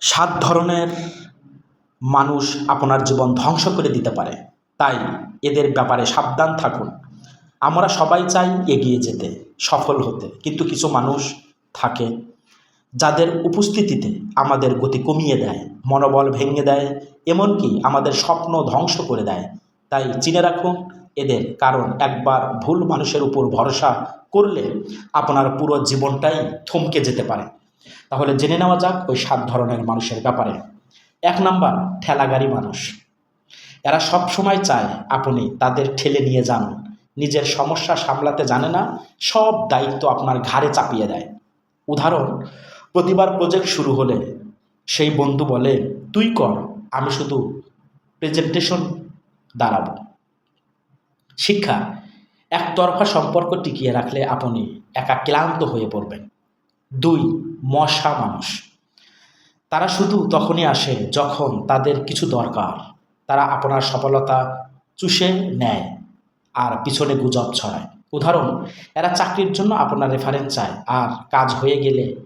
সাত ধরনের মানুষ আপনার জীবন ধ্বংস করে দিতে পারে। তাই এদের ব্যাপারে সাবধান থাকুন। আমরা সবাই চাই এগিয়ে যেতে, সফল হতে। কিন্তু কিছু মানুষ থাকে যাদের উপস্থিতিতে আমাদের গতি কমিয়ে দেয়, মনোবল ভেঙে দেয়, এমনকি আমাদের স্বপ্ন ধ্বংস করে দেয়। তাই চিনে রাখুন, এদের কারণ একবার ভুল মানুষের উপর ভরসা করলে আপনার পুরো জীবনটাই থমকে যেতে পারে। তাহলে জেনে নেওয়া যাক ওই সাত ধরনের মানুষের ব্যাপারে। এক নাম্বার, ঠেলাগাড়ি মানুষ। এরা সব সময় চায় আপনি তাদের ঠেলে নিয়ে যান। নিজের সমস্যা সামলাতে জানে না, সব দায়িত্ব আপনার ঘাড়ে চাপিয়ে দেয়। উদাহরণ, প্রতিবার প্রজেক্ট শুরু হলে সেই বন্ধু বলে, তুই কর, আমি শুধু প্রেজেন্টেশন দাঁড়াবো। শিক্ষা, একতরফা সম্পর্ক টিকিয়ে রাখলে আপনি একা ক্লান্ত হয়ে পড়বেন। দুই, মশা মানুষ। তারা শুধু তখনই আসে যখন তাদের কিছু দরকার। তারা আপনার সফলতা চুষে নেয় আর পিছনে গুজব ছড়ায়। উদাহরণ, এরা চাকরির জন্য আপনার রেফারেন্স চায় আর কাজ হয়ে গেলে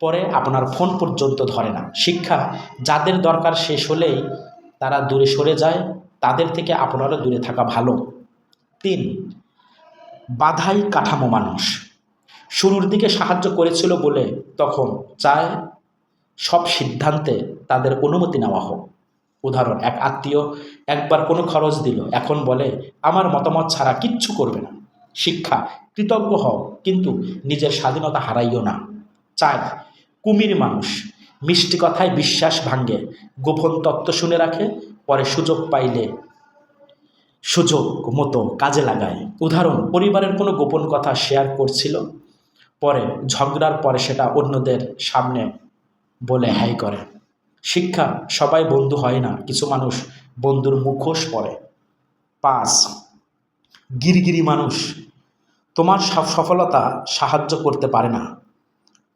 পরে আপনার ফোন পর্যন্ত ধরে না। শিক্ষা, যাদের দরকার শেষ হলেই তারা দূরে সরে যায়, তাদের থেকে আপনারও দূরে থাকা ভালো। তিন, বাধাই কাঠামো মানুষ। শুরুর দিকে সাহায্য করেছিল বলে তখন চায় সব সিদ্ধান্তে তাদের অনুমতি নেওয়া হোক। উদাহরণ, এক আত্মীয় একবার কোনো খরচ দিল, এখন বলে, আমার মতামত ছাড়া কিচ্ছু করবে না। শিক্ষা, কৃতজ্ঞ হও, কিন্তু নিজের স্বাধীনতা হারাইও না। চার কুমির মানুষ, মিষ্টি কথায় বিশ্বাস ভাঙ্গে, গোপন তত্ত্ব শুনে রাখে, পরে সুযোগ পাইলে সুযোগ মতো কাজে লাগায়। উদাহরণ, পরিবারের কোনো গোপন কথা শেয়ার করছিল? পরে, ঝগড়ার পরে সেটা অন্যদের সামনে বলে হাই করে। শিক্ষা সবাই বন্ধু হয় না, কিছু মানুষ বন্ধুর মুখোশ পরে। পাঁচ, গিরগিরি মানুষ। তোমার সফলতা সাহায্য করতে পারে না।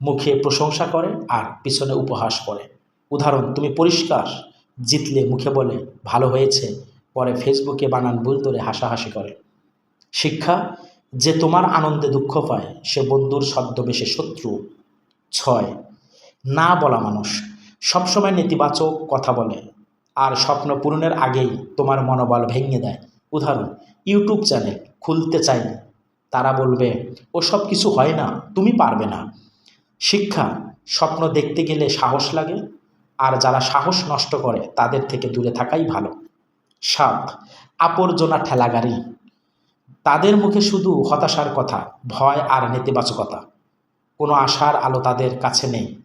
মুখে প্রশংসা করে আর পিছনে উপহাস করে। উদাহরণ, তুমি পরিষ্কার জিতলে মুখে বলে, ভালো হয়েছে। পরে ফেসবুকে বানান ভুল ধরে হাসাহাসি করে। শিক্ষা যে তোমার আনন্দে দুঃখ পায়, সে বন্ধুর ছদ্মবেশে শত্রু। ছয়, না বলা মানুষ। সবসময় নেতিবাচক কথা বলে, আর স্বপ্ন পূরণের আগেই তোমার মনোবল ভেঙে দেয়। উদাহরণ, ইউটিউব চ্যানেল খুলতে চাই তারা বলবে, ও সব কিছু হয় না, তুমি পারবে না। শিক্ষা, স্বপ্ন দেখতে গেলে সাহস লাগে, আর যারা সাহস নষ্ট করে, তাদের থেকে দূরে থাকাই ভালো। সাত আবর্জনা ঠেলাগাড়ি তাদের মুখে শুধু হতাশার কথা, ভয় আর নেতিবাচকতা। কোনো আশার আলো তাদের কাছে নেই।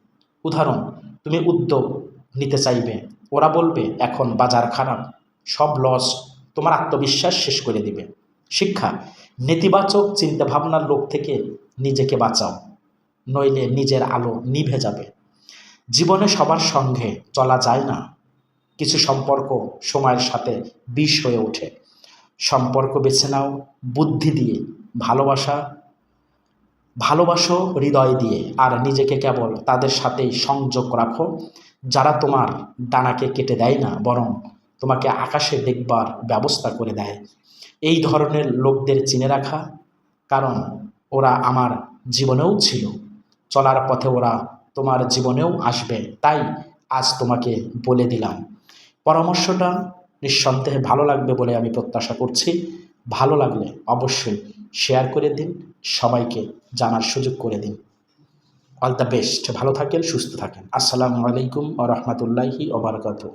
উদাহরণ, তুমি উদ্যোগ নিতে চাইবে। ওরা বলবে, এখন বাজার খারাপ। সব লস তোমার আত্মবিশ্বাস শেষ করে দিবে। শিক্ষা, নেতিবাচক চিন্তাভাবনার লোক থেকে নিজেকে বাঁচাও। নইলে নিজের আলো নিভে যাবে। জীবনে সবার সঙ্গে চলা যায় না। কিছু সম্পর্ক সময়ের সাথে বিষ হয়ে ওঠে। সম্পর্ক বেছে নাও, বুদ্ধি দিয়ে, ভালোবাসা, ভালোবাসো, হৃদয় দিয়ে, আর নিজেকে কেবল তাদের সাথেই সংযোগ রাখো। যারা তোমার ডানাকে কেটে দেয় না, বরং তোমাকে আকাশে দেখবার ব্যবস্থা করে দেয়। এই ধরনের লোকদের চিনে রাখা, কারণ ওরা আমার জীবনেও ছিল। চলার পথে ওরা তোমার জীবনেও আসবে, তাই আজ তোমাকে বলে দিলাম। পরামর্শটা নিঃসন্দেহে ভালো লাগবে বলে আমি প্রত্যাশা করছি। ভালো লাগলে অবশ্যই শেয়ার করে দিন, সবাইকে জানার সুযোগ করে দিন। অল দ্য বেস্ট ভালো থাকেন, সুস্থ থাকেন। আসসালামু আলাইকুম ও রহমতুল্লাহি ওবরাকাতু